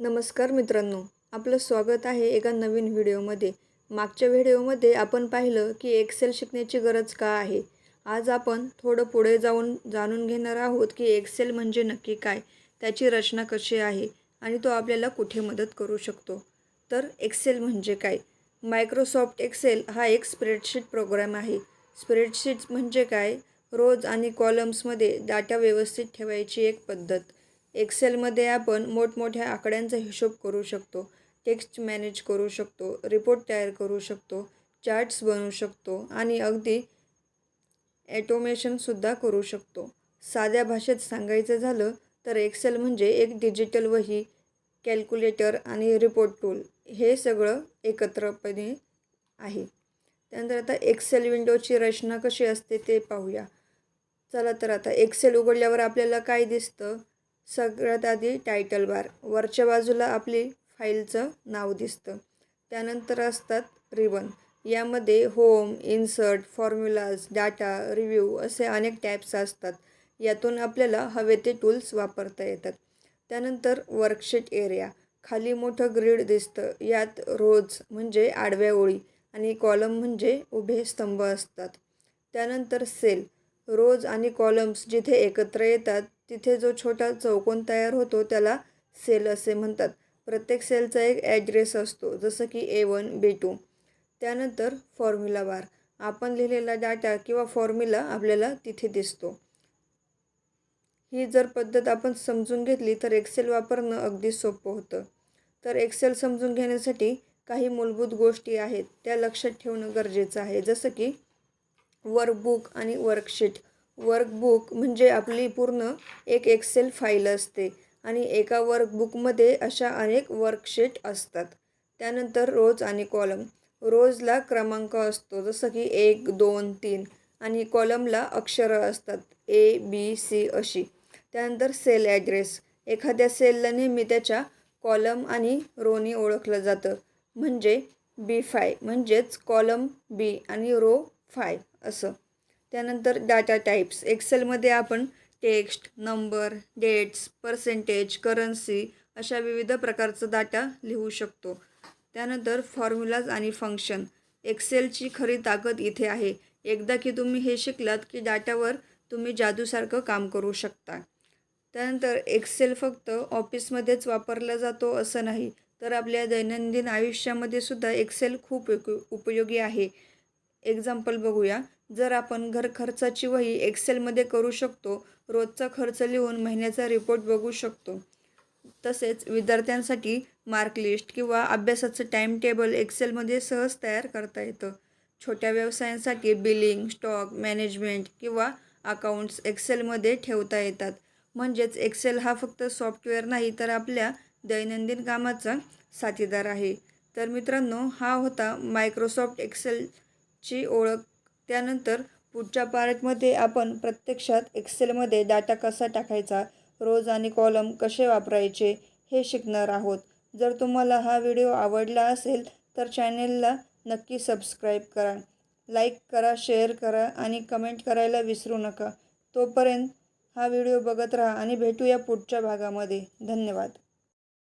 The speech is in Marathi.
नमस्कार मित्रांनो आपलं स्वागत आहे एका नवीन व्हिडिओमध्ये. मागच्या व्हिडिओमध्ये आपण पाहिलं की एक्सेल शिकण्याची गरज का आहे? आज आपण थोडं पुढे जाऊन जाणून घेणार आहोत की एक्सेल म्हणजे नक्की काय त्याची रचना कशी आहे आणि तो आपल्याला कुठे मदत करू शकतो. तर एक्सेल म्हणजे काय? मायक्रोसॉफ्ट एक्सेल हा एक स्प्रेडशीट प्रोग्राम आहे. स्प्रेडशीट्स म्हणजे काय? रोज आणि कॉलम्समध्ये डाटा व्यवस्थित ठेवायची एक पद्धत. एक्सेलमध्ये आपण मोठमोठ्या आकड्यांचा हिशोब करू शकतो. टेक्स्ट मॅनेज करू शकतो. रिपोर्ट तयार करू शकतो. चार्ट्स बनवू शकतो. आणि अगदी ॲटोमेशनसुद्धा करू शकतो. साध्या भाषेत सांगायचं झालं तर एक्सेल म्हणजे एक डिजिटल वही कॅल्क्युलेटर आणि रिपोर्ट टूल. हे सगळं एकत्रपणे आहे. त्यानंतर आता एक्सेल विंडोची रचना कशी असते ते पाहूया. चला तर आता एक्सेल उघडल्यावर आपल्याला काय दिसतं? सगळ्यात आधी टायटल बार वरच्या बाजूला आपली फाईलचं नाव दिसतं. त्यानंतर असतात रिबन यामध्ये home insert formulas data review असे अनेक टॅब्स असतात. यातून आपल्याला हवे ते टूल्स वापरता येतात. त्यानंतर वर्कशीट एरिया खाली मोठं ग्रीड दिसतं. यात रोज म्हणजे आडव्या ओळी आणि कॉलम म्हणजे उभे स्तंभ असतात. त्यानंतर सेल रोज आणि कॉलम्स जिथे एकत्र येतात तिथे जो छोटा चौकोन तयार होतो त्याला सेल असे म्हणतात. प्रत्येक सेलचा एक ॲड्रेस असतो जसं की ए वन बी टू. त्यानंतर फॉर्म्युला बार. आपण लिहिलेला डाटा किंवा फॉर्म्युला आपल्याला तिथे दिसतो. ही जर पद्धत आपण समजून घेतली तर एक्सेल वापरणं अगदी सोपं होतं. तर एक्सेल समजून घेण्यासाठी काही मूलभूत गोष्टी आहेत त्या लक्षात ठेवणं गरजेचं आहे. जसं की वर्कबुक आणि वर्कशीट. वर्कबुक म्हणजे आपली पूर्ण एक एक्सेल फाईल असते. आणि एका वर्कबुकमध्ये अशा अनेक वर्कशीट असतात. त्यानंतर रोज आणि कॉलम रोजला क्रमांक असतो जसं की एक दोन तीन. आणि कॉलमला अक्षरं असतात ए बी सी अशी. त्यानंतर सेल ॲड्रेस एखाद्या सेलला नेहमी त्याच्या कॉलम आणि रोनी ओळखलं जातं. म्हणजे बी फाय म्हणजेच कॉलम बी आणि रो फाय असं. त्यानंतर डाटा टाईप्स एक्सेलमध्ये आपण text number dates percentage currency अशा विविध प्रकारचं डाटा लिहू शकतो. त्यानंतर फॉर्म्युलाज आणि फंक्शन एक्सेलची खरी ताकद इथे आहे. एकदा की तुम्ही हे शिकलात की डाटावर तुम्ही जादूसारखं काम करू शकता. त्यानंतर एक्सेल फक्त ऑफिसमध्येच वापरला जातो असं नाही तर आपल्या दैनंदिन आयुष्यामध्ये सुद्धा एक्सेल खूप उपयोगी आहे. एक्झाम्पल बघूया. जर आपण घर खर्चाची वही एक्सेलमध्ये करू शकतो रोजचा खर्च लिहून महिन्याचा रिपोर्ट बघू शकतो. तसेच विद्यार्थ्यांसाठी मार्क लिस्ट किंवा अभ्यासाचं टाईम टेबल एक्सेलमध्ये सहज तयार करता येतं. छोट्या व्यवसायांसाठी बिलिंग स्टॉक मॅनेजमेंट किंवा अकाउंट्स एक्सेलमध्ये ठेवता येतात. म्हणजेच एक्सेल हा फक्त सॉफ्टवेअर नाही तर आपल्या दैनंदिन कामाचा साथीदार आहे. तर मित्रांनो हा होता मायक्रोसॉफ्ट एक्सेल ची ओळख. त्यानंतर पुढच्या पार्टमध्ये आपण प्रत्यक्षात एक्सेलमध्ये डाटा कसा टाकायचा रोज आणि कॉलम कसे वापरायचे हे शिकणार आहोत. जर तुम्हाला हा व्हिडिओ आवडला असेल तर चॅनेलला नक्की सबस्क्राईब करा. लाईक करा शेअर करा आणि कमेंट करायला विसरू नका. तोपर्यंत हा व्हिडिओ बघत राहा आणि भेटूया पुढच्या भागामध्ये. धन्यवाद.